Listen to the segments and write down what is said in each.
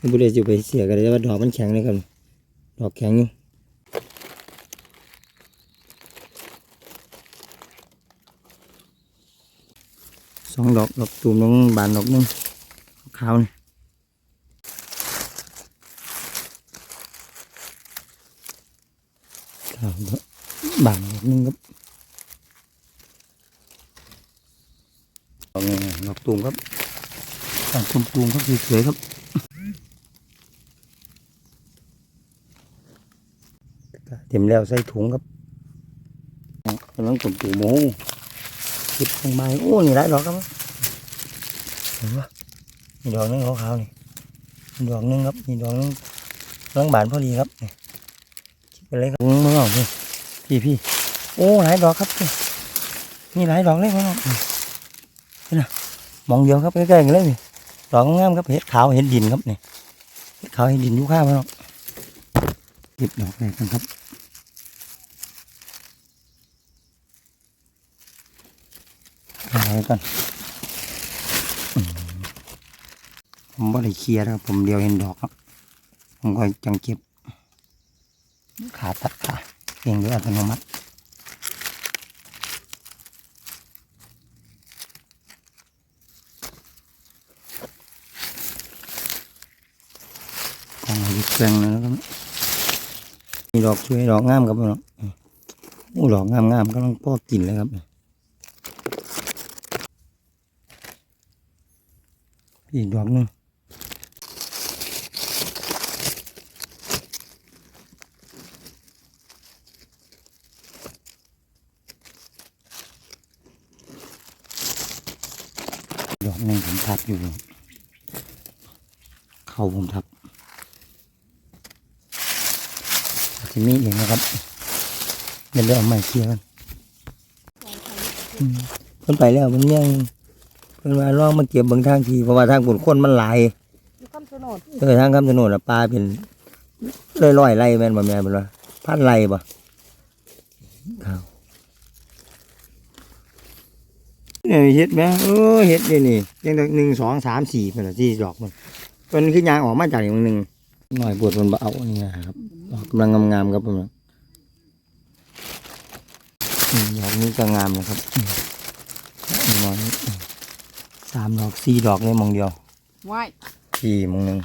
บุเรจะไปเสียกันเลยว่าดอกมันแข็งเลยครับ ดอกแข็งอยู่สองดอกดอกตูมน้องบานดอกนึงขาวนี่ขาวดอกบานดอกนึงครับดอกนี้ดอกตูมครับดอกตูมตูมๆครับสวยๆครับ เต็มแล้วใส่ถุงครับกำลังตุ่มตู่หมูคิดลงไปโอ้นี่หลายดอกครับเห็นปะมีดอกนึงขาวๆนี่มีดอกนึงครับมีดอกนึงกำลังบานพอดีครับนี่คิดไปเลยครับมึงมึงออกพี่พี่พี่โอ้หลายดอกครับพี่นี่หลายดอกเลยมึงออกนี่นะมองเดียวครับใกล้ๆกันเลยนี่ดอกงามครับเห็ดขาวเห็ดดินครับนี่เห็ดขาวเห็ดดินยู่ข้างมันออกเก็บดอกแรกกันครับ เอาไว้ก่อนอืมผมบ่ได้เคลียร์นะครับ ผมเดียวเห็นดอกครับ ผมก็จังเก็บ ขาตัดขาเองโดยอัตโนมัติกองยึดเครื่องนะครับมีดอกช่วยดอกงามครับพี่น้องโอ้ดอกงามๆกำลังพ่อกินเลยครับ อีกดอกหนึงดอกหนึงผมทับอยู่ เขาผมทับจะมีอีกนะครับเดี๋ยวเดี๋ยวเอาไม้เคลียร์กันอืมเพิ่นไปแล้วมันยัง เพิ่นว่าลองมาเก็บเบางทางทีเพราะว่าทางผลคนมันหลายอยู่คำชะโนดเออทางคำชะโนดอะปลาเป็นเลยร้อยไร่แม่นบ่แม่นบ่ล่ะพันไร่บ่ครับเนี่ยเฮ็ดแม่เออเฮ็ดนี่นี่ยังแต่หนึ่งสองสามสี่เป็นละสี่ดอกมันมันคือยางออกมาจากอย่างหนึ่งหน่อยปวดมันเบเอานี่นะครับดอกกำลังงามๆครับผมอืมดอกนี้ก็งามนะครับอืมดอกนี้สามดอกสี่ดอกเลยมองเดียวไหว้สี่มองหนึ่ง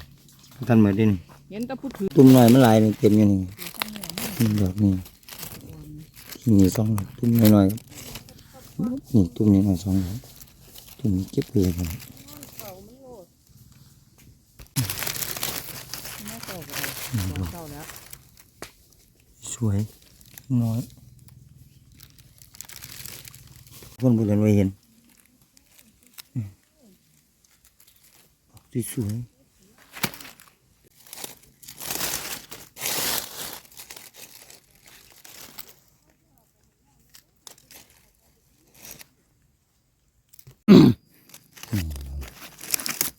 ท่านเหมือนดินเห็นแต่พูดถือตุ่มหน่อยมันหลายนี่เต็มอยู่นี่นี่ดอกนี่ที่นี่สองดอกตุ่มน้อยๆนี่ตุ่มนี้หน่อยสองดอกตุ่มนี้เก็บเลยครับไม่โตกันนี่ดอกเจ้าแล้วสวยน้อยคนบุรีไว้เห็นอืมดอกที่ สวย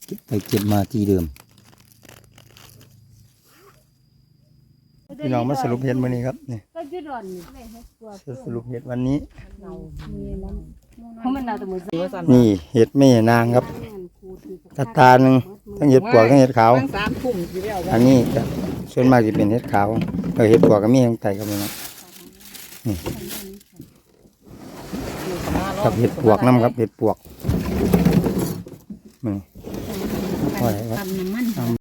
เก็บไปเก็บมาที่เดิม พี่น้องมาสรุปเห็ดมื้อนี้ครับนี่ก็ยืดร้อนนี่สรุปเห็ดวันนี้ เพราะมันเอาแต่มือถือว่าสั่นนี่เห็ดแม่นางครับ กระตาหนึ่งทั้งเห็ดปวกทั้งเห็ดขาว ตั้งสามทุ่มอยู่แล้วอันนี้จะส่วนมากจะเป็นเห็ดขาวเออเห็ดปวกก็มีทั้งไตครับพี่น้องนี่กับเห็ดปวกน้ำครับเห็ดปวกนี่ทำน้ำมัน